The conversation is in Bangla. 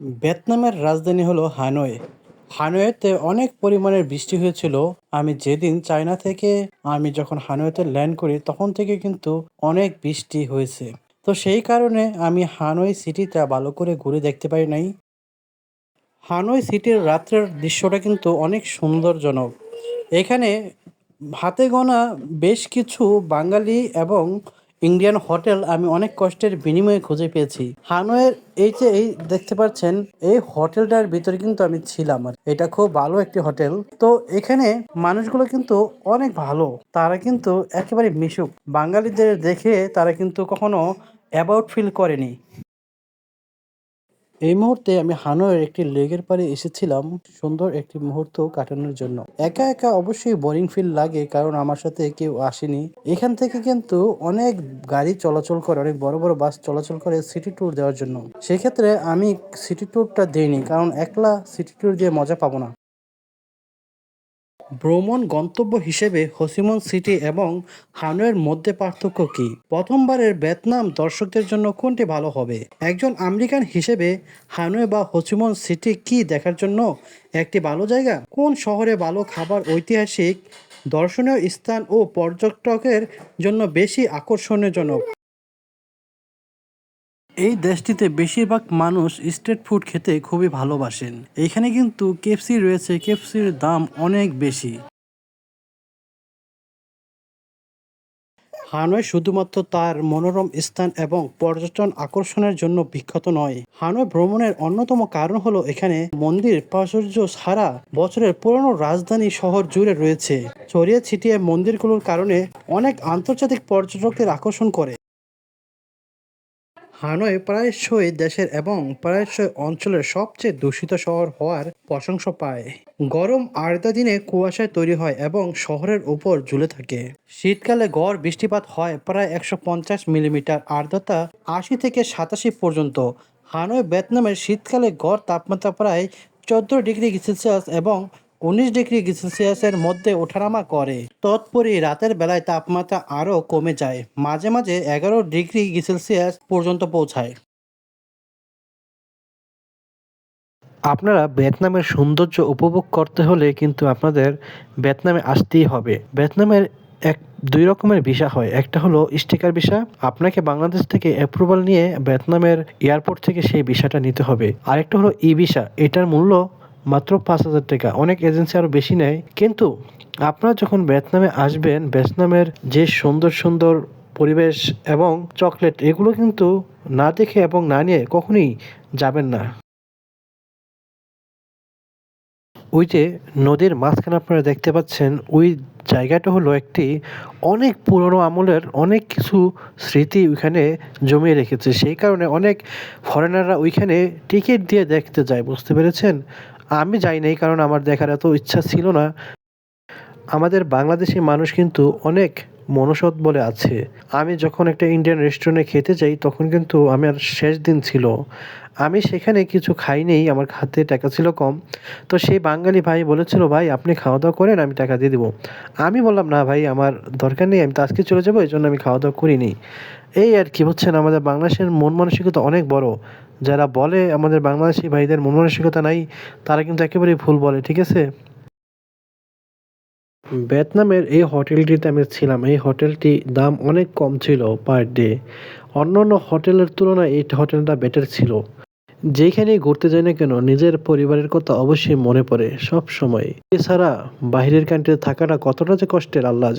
ভিয়েতনামের রাজধানী হলো হানয় হানয়েতে অনেক পরিমাণের বৃষ্টি হয়েছিল। আমি যেদিন চায়না থেকে আমি যখন হানয়েতে ল্যান্ড করি, তখন থেকে কিন্তু অনেক বৃষ্টি হয়েছে। তো সেই কারণে আমি হানয় সিটিটা ভালো করে ঘুরে দেখতে পারি নাই। হানয় সিটির রাত্রের দৃশ্যটা কিন্তু অনেক সুন্দরজনক। এখানে হাতে গোনা বেশ কিছু বাঙালি এবং ইন্ডিয়ান হোটেল আমি অনেক কষ্টের বিনিময়ে খুঁজে পেয়েছি। হানয়ের এই যে এই দেখতে পাচ্ছেন, এই হোটেলটার ভিতরে কিন্তু আমি ছিলাম। আর এটা খুব ভালো একটি হোটেল। তো এখানে মানুষগুলো কিন্তু অনেক ভালো। তারা কিন্তু একেবারে মিশুক। বাঙালিদের দেখে তারা কিন্তু কখনো অ্যাবাউট ফিল করেনি। এই মুহূর্তে আমি হানয়ের একটি লেগের পাড়ে এসেছিলাম। সুন্দর একটি মুহূর্ত কাটানোর জন্য। একা একা অবশ্যই বোরিং ফিল লাগে, কারণ আমার সাথে কেউ আসেনি। এখান থেকে কিন্তু অনেক গাড়ি চলাচল করে, অনেক বড় বড় বাস চলাচল করে সিটি ট্যুর দেওয়ার জন্য। সেক্ষেত্রে আমি সিটি ট্যুরটা দিইনি, কারণ একলা সিটি ট্যুর দিয়ে মজা পাবো না। ভ্রমণ গন্তব্য হিসেবে হোসিমন সিটি এবং হানয়ের মধ্যে পার্থক্য কি? প্রথমবারের ভিয়েতনাম দর্শকদের জন্য কোনটি ভালো হবে? একজন আমেরিকান হিসেবে হানয় বা হোসিমন সিটি কি দেখার জন্য একটি ভালো জায়গা? কোন শহরে ভালো খাবার ঐতিহাসিক দর্শনীয় স্থান ও পর্যটকের জন্য বেশি আকর্ষণীয়জনক? এই দেশটিতে বেশিরভাগ মানুষ স্ট্রিট ফুড খেতে খুবই ভালোবাসেন। এখানে কিন্তু কেএফসি রয়েছে, কেএফসির দাম অনেক বেশি। হানয় শুধুমাত্র তার মনোরম স্থান এবং পর্যটন আকর্ষণের জন্য বিখ্যাত নয়। হানয় ভ্রমণের অন্যতম কারণ হলো এখানে মন্দির প্রাচুর্য সারা বছরের পুরনো রাজধানী শহর জুড়ে রয়েছে। ছড়িয়ে ছিটিয়ে মন্দিরগুলোর কারণে অনেক আন্তর্জাতিক পর্যটকদের আকর্ষণ করে। হানয় প্রায়শই দেশের এবং প্রায়শই অঞ্চলের সবচেয়ে দূষিত শহর হওয়ার প্রশংসা পায়। গরম আর্দ্র দিনে কুয়াশায় তৈরি হয় এবং শহরের উপর ঝুলে থাকে। শীতকালে গড় বৃষ্টিপাত হয় প্রায় একশো পঞ্চাশ মিলিমিটার আর্দ্রতা আশি থেকে সাতাশি পর্যন্ত। হানয়, ভিয়েতনামের শীতকালে গড় তাপমাত্রা প্রায় চোদ্দ ডিগ্রি সেলসিয়াস এবং উনিশ ডিগ্রি সেলসিয়াসের মধ্যে ওঠানামা করে। তৎপরই রাতের বেলায় তাপমাত্রা আরও কমে যায়। মাঝে মাঝে এগারো ডিগ্রি সেলসিয়াস পর্যন্ত পৌঁছায়। আপনারা ভিয়েতনামের সৌন্দর্য উপভোগ করতে হলে কিন্তু আপনাদের ভিয়েতনামে আসতেই হবে। ভিয়েতনামের এক, দুই রকমের ভিসা হয়। একটা হলো স্টিকার ভিসা। আপনাকে বাংলাদেশ থেকে অ্যাপ্রুভাল নিয়ে ভিয়েতনামের এয়ারপোর্ট থেকে সেই ভিসাটা নিতে হবে। আরেকটা হলো ই ভিসা এটার মূল্য মাত্র পাঁচ হাজার টাকা। অনেক এজেন্সি আরও বেশি নেয়। কিন্তু আপনারা যখন ভিয়েতনামে আসবেন, ভিয়েতনামের যে সুন্দর সুন্দর পরিবেশ এবং চকলেট, এগুলো কিন্তু না দেখে এবং না নিয়ে কখনোই যাবেন না। ওই যে নদীর মাঝখানে আপনারা দেখতে পাচ্ছেন, ওই জায়গাটা হলো একটি অনেক পুরনো আমলের অনেক কিছু স্মৃতি ওইখানে জমিয়ে রেখেছে। সেই কারণে অনেক ফরেনাররা ওইখানে টিকিট দিয়ে দেখতে যায়, বুঝতে পেরেছেন? আমি যাই নাই কারণ আমার দেখার এত ইচ্ছা ছিল না। আমাদের বাংলাদেশি মানুষ কিন্তু অনেক মনসৎ বলে আছে। আমি যখন একটা ইন্ডিয়ান রেস্টুরেন্টে খেতে যাই, তখন কিন্তু আমার শেষ দিন ছিল। আমি সেখানে কিছু খাইনি আমার হাতে টাকা ছিল কম। তো সেই বাঙালি ভাই বলেছিল, ভাই, আপনি খাওয়া দাওয়া করেন, আমি টাকা দিয়ে দেবো। আমি বললাম, না ভাই, আমার দরকার নেই, আমি তো আজকে চলে যাব এই জন্য আমি খাওয়া দাওয়া করিনি। এই আর কি হচ্ছেন আমাদের বাংলাদেশের মন মানসিকতা অনেক বড়। যারা বলে আমাদের বাংলাদেশি ভাইদের মন মানসিকতা নাই, তারা কিন্তু একেবারেই ভুল বলে, ঠিক আছে? ভিয়েতনামের এই হোটেলটিতে আমি ছিলাম। এই হোটেলটি দাম অনেক কম ছিল পার ডে অন্য অন্য হোটেলের তুলনায় এই হোটেলটা বেটার ছিল। যেখানেই ঘুরতে যাই না কেন, নিজের পরিবারের কথা অবশ্যই মনে পড়ে সব সময় এছাড়া বাইরের কান্ট্রিতে থাকাটা কতটা যে কষ্টের, আল্লাহ